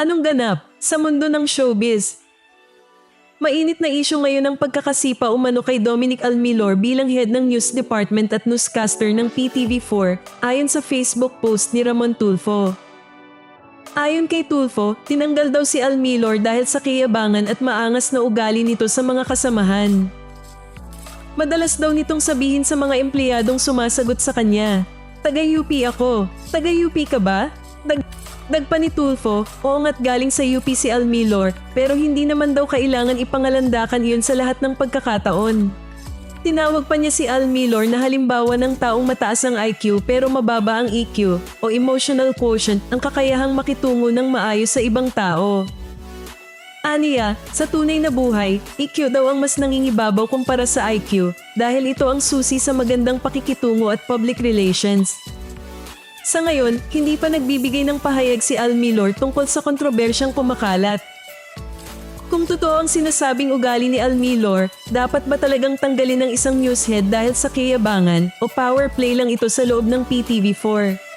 Anong ganap sa mundo ng showbiz? Mainit na isyu ngayon ang pagkakasipa umano kay Dominic Almilor bilang head ng news department at newscaster ng PTV4 ayon sa Facebook post ni Ramon Tulfo. Ayon kay Tulfo, tinanggal daw si Almilor dahil sa kiyabangan at maangas na ugali nito sa mga kasamahan. Madalas daw nitong sabihin sa mga empleyadong sumasagot sa kanya, Taga-UP ako. Taga-UP ka ba? Dag Dagpa ni Tulfo, oo nga't galing sa UP si pero hindi naman daw kailangan ipangalandakan iyon sa lahat ng pagkakataon. Tinawag pa niya si Almilor na halimbawa ng taong mataas ang IQ pero mababa ang EQ o emotional quotient ang kakayahang makitungo ng maayos sa ibang tao. Aniya, sa tunay na buhay, EQ daw ang mas nangingibabaw kumpara sa IQ dahil ito ang susi sa magandang pakikitungo at public relations. Sa ngayon, hindi pa nagbibigay ng pahayag si Almilor tungkol sa kontrobersyang kumakalat. Kung totoo ang sinasabing ugali ni Almilor, dapat ba talagang tanggalin ng isang newshead dahil sa kiyabangan o power play lang ito sa loob ng PTV4?